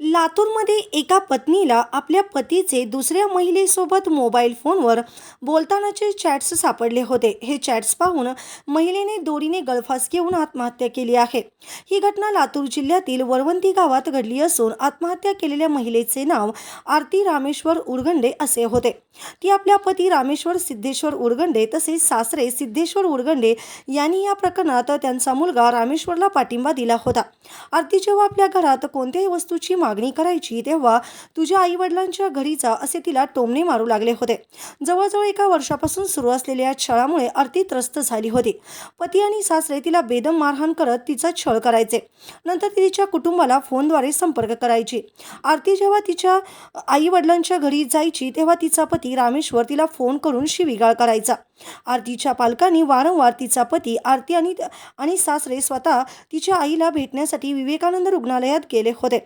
लातूरमध्ये एका पत्नीला आपल्या पतीचे दुसऱ्या महिलेसोबत मोबाईल फोनवर बोलतानाचे चॅट्स सापडले होते. हे चॅट्स पाहून महिलेने दोरीने गळफास घेऊन आत्महत्या केली आहे. ही घटना लातूर जिल्ह्यातील वरवंती गावात घडली असून आत्महत्या केलेल्या महिलेचे नाव आरती रामेश्वर उरगंडे असे होते. ती आपल्या पती रामेश्वर सिद्धेश्वर उरगंडे तसेच सासरे सिद्धेश्वर उरगंडे यांनी या प्रकरणात त्यांचा मुलगा रामेश्वरला पाठिंबा दिला होता. आरती जेव्हा आपल्या घरात कोणत्याही वस्तूची मागणी मागणी करायची तेव्हा तुझ्या आई वडिलांच्या घरी जा असे तिला टोमणे मारू लागले होते. जवळजवळ एका वर्षापासून सुरू असलेल्या छळामुळे आरती त्रस्त झाली होती. पती आणि सासरे तिला बेदम मारहाण करत तिचा छळ करायचे. नंतर ती तिच्या कुटुंबाला फोनद्वारे संपर्क करायची. आरती जेव्हा तिच्या आई वडिलांच्या घरी जायची तेव्हा तिचा पती रामेश्वर तिला फोन करून शिवीगाळ करायचा. आरतीच्या पालकांनी वारंवार तिचा पती आरती आणि आणि सासरे स्वतः तिच्या आईला भेटण्यासाठी विवेकानंद रुग्णालयात गेले होते.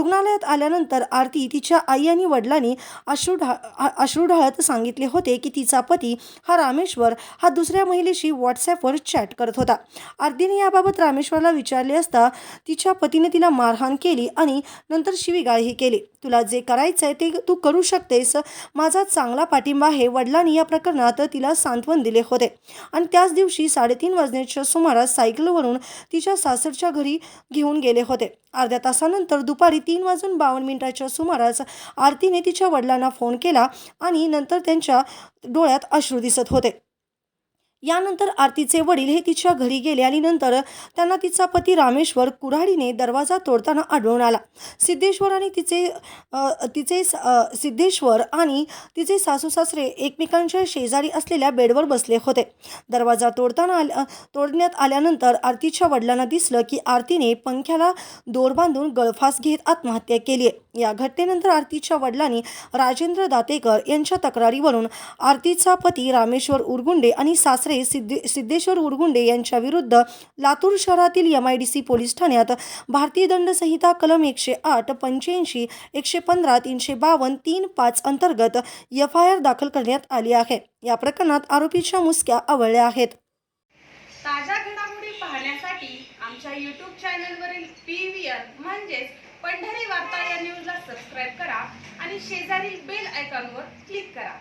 रुग्णालयात आल्यानंतर आरती तिच्या आई आणि वडिलांनी अश्रू ढा अश्रू ढाळत सांगितले होते की तिचा पती हा रामेश्वर हा दुसऱ्या महिलेशी व्हॉट्सॲपवर चॅट करत होता. आरतीने याबाबत रामेश्वरला विचारले असता तिच्या पतीने तिला मारहाण केली आणि नंतर शिवीगाळही केली. तुला जे करायचं आहे ते तू करू शकतेस. माझा चांगला पाठिंबा आहे. वडिलांनी या प्रकरणात तिला सांत्वन दिले होते. आणि त्याच दिवशी साडेतीन वाजण्याच्या सुमारास सायकलवरून तिच्या सासरच्या घरी घेऊन गेले होते. अर्ध्या तासानंतर दुपारी तीन वाजून बावन्न मिनिटाच्या सुमारास आरतीने तिच्या वडिलांना फोन केला आणि नंतर त्यांच्या डोळ्यात अश्रू दिसत होते. यानंतर आरतीचे वडील हे तिच्या घरी गेले आणि नंतर त्यांना तिचा पती रामेश्वर कुऱ्हाडीने दरवाजा तोडताना आढळून आला. सिद्धेश्वर आणि तिचे तिचे स- सिद्धेश्वर आणि तिचे सासू सासरे एकमेकांच्या शेजारी असलेल्या बेडवर बसले होते. दरवाजा तोडताना आल्या तोडण्यात आल्यानंतर आरतीच्या वडिलांना दिसलं की आरतीने पंख्याला दोर बांधून गळफास घेत आत्महत्या केली आहे. या घटनेनंतर आरतीच्या वडिलांनी राजेंद्र दातेकर यांच्या तक्रारीवरून आरतीचा पती रामेश्वर उरगुंडे आणि सासरे सिद्धे सिद्धेश्वर उडगुंडे यांच्या विरुद्ध लातूर शहरातील M I D C police ठाण्यात भारतीय दंडसंहिता कलम एकशे आठ पंच्याऐंशी एकशे पंधरा तीनशे बावन्न तीन पाच अंतर्गत एफ आय आर दाखल करण्यात आली आहे. या प्रकरणात आरोपीच्या मुसक्या आवळल्या आहेत. ताज्या घडामोडी पाहण्यासाठी आमच्या यूट्यूब चॅनलवरील पी व्ही आर म्हणजेच पंढरी वार्ता या न्यूजला सबस्क्राईब करा आणि शेजारील बेल आयकॉनवर क्लिक करा.